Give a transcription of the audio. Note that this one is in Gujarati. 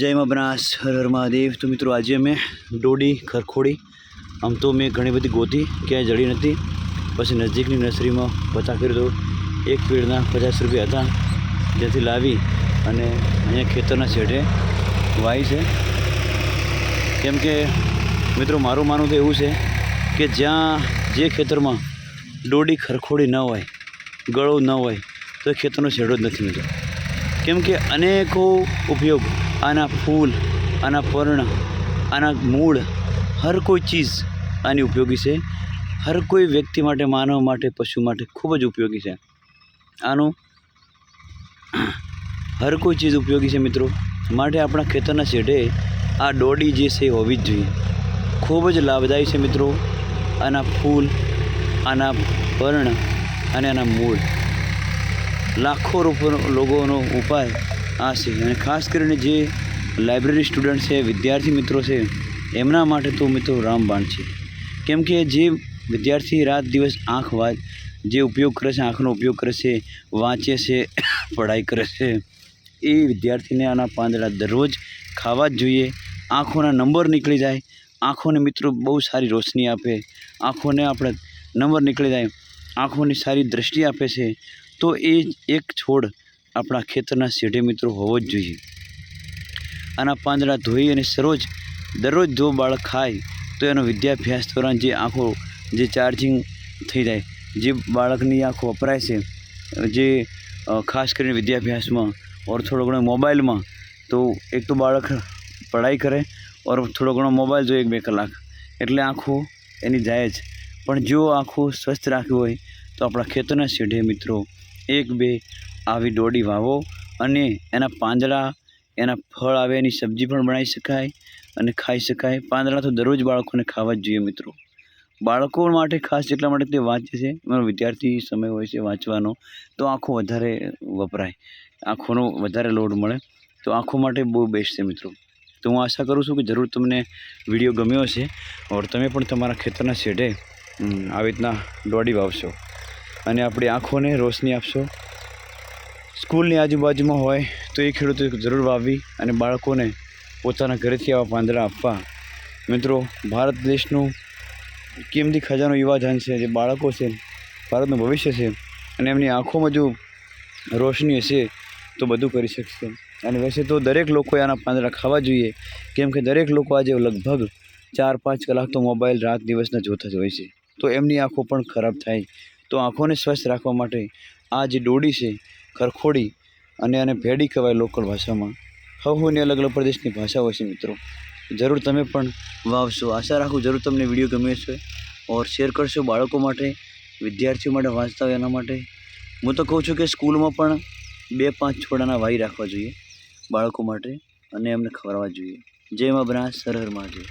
જય મા બનાસ, હર હર મહાદેવ. તો મિત્રો, આજે અમે ડોડી ખરખોડી આમ તો મેં ઘણી બધી ગોતી, ક્યાંય જડી નથી. પછી નજીકની નર્સરીમાં પતા કર્યો તો એક પેડના પચાસ રૂપિયા હતા. જેથી લાવી અને અહીંયા ખેતરના છેડે વાવી છે. કેમ કે, મિત્રો, મારું માનવું તો એવું છે કે જ્યાં જે ખેતરમાં ડોડી ખરખોડી ન હોય, ગળો ન હોય, તો ખેતરનો છેડો જ નથી, મિત્રો. કેમ કે અનેકો ઉપયોગ આના ફૂલ, આના પર્ણ, આના મૂળ, હર કોઈ ચીજ આની ઉપયોગી છે. હર કોઈ વ્યક્તિ માટે, માનવ માટે, પશુ માટે ખૂબ જ ઉપયોગી છે. આનું હર કોઈ ચીજ ઉપયોગી છે મિત્રો. માટે આપણા ખેતરના છેડે આ ડોડી જે છે હોવી જ જોઈએ. ખૂબ જ લાભદાયી છે મિત્રો. આના ફૂલ, આના પર્ણ અને આના મૂળ. લાખો રૂપિયા લોકોનો ઉપાય આ છે. અને ખાસ કરીને જે લાઇબ્રેરી સ્ટુડન્ટ છે, વિદ્યાર્થી મિત્રો છે, એમના માટે તો મિત્રો રામબાણ છે. કેમ કે જે વિદ્યાર્થી રાત દિવસ આંખ વાંચ જે ઉપયોગ કરે છે, આંખનો ઉપયોગ કરે છે, વાંચે છે, પઢાઈ કરે છે, એ વિદ્યાર્થીને આના પાંદડા દરરોજ ખાવા જ જોઈએ. આંખોના નંબર નીકળી જાય. આંખોને મિત્રો બહુ સારી રોશની આપે. આંખોને આપણે નંબર નીકળી જાય. આંખોની સારી દૃષ્ટિ આપે છે. તો એ એક છોડ આપણા ખેતરના શેઢે મિત્રો હોવો જ જોઈએ. આના પાંદડા ધોઈ અને સરોજ દરરોજ જો બાળક ખાય, તો એનો વિદ્યાભ્યાસ દોરાન જે આંખો, જે ચાર્જિંગ થઈ જાય, જે બાળકની આંખો વપરાય છે, જે ખાસ કરીને વિદ્યાભ્યાસમાં ઓર થોડો ઘણો મોબાઈલમાં, તો એક તો બાળક પઢાઈ કરે ઓર થોડો ઘણો મોબાઈલ જોઈએ એક બે કલાક. એટલે આંખો એની જાય જ. પણ જો આંખો સ્વસ્થ રાખવી હોય, તો આપણા ખેતરના શેઢે મિત્રો એક બે આવી દોડી વાવો અને એના પાંદડા એના ફળ આવે, એની સબ્જી પણ બનાવી શકાય અને ખાઈ શકાય. પાંદડા તો દરરોજ બાળકોને ખાવા જ જોઈએ મિત્રો. બાળકો માટે ખાસ એટલા માટે તે વાંચે છે, મારો વિદ્યાર્થી સમય હોય છે વાંચવાનો, તો આંખો વધારે વપરાય, આંખોનો વધારે લોડ મળે, તો આંખો માટે બહુ બેસ્ટ છે મિત્રો. તો હું આશા કરું છું કે જરૂર તમને વીડિયો ગમ્યો હશે ઓર તમે પણ તમારા ખેતરના શેઢે આવી રીતના દોડી વાવશો અને આપણી આંખોને રોશની આપશો. સ્કૂલની આજુબાજુમાં હોય તો એ ખેડૂતો જરૂર વાવી અને બાળકોને પોતાના ઘરેથી આવા પાંદડા આપવા. મિત્રો, ભારત દેશનું કિંમતી ખજાનો યુવાધન છે, જે બાળકો છે, ભારતનું ભવિષ્ય છે અને એમની આંખોમાં જો રોશની હશે તો બધું કરી શકશે. અને વૈસે તો દરેક લોકોએ આના પાંદડા ખાવા જોઈએ, કેમ કે દરેક લોકો આજે લગભગ ચાર પાંચ કલાક તો મોબાઈલ રાત દિવસના જોતા જ હોય છે. તો એમની આંખો પણ ખરાબ થાય. તો આંખોને સ્વસ્થ રાખવા માટે આ જે ડોડી છે ખરખોડી અને આને ભેડી કહેવાય લોકલ ભાષામાં. હવની અલગ અલગ પ્રદેશની ભાષા હોય છે મિત્રો. જરૂર તમે પણ વાવશો. આશા રાખું જરૂર તમને વીડિયો ગમે છે ઓર શેર કરશો બાળકો માટે, વિદ્યાર્થીઓ માટે, વાંચતા હોય એના માટે. હું તો કહું છું કે સ્કૂલમાં પણ બે પાંચ છોડાના વાઈ રાખવા જોઈએ બાળકો માટે અને એમને ખવડાવવા જોઈએ. જય મા બનાસ, હર હર મહાદેવ.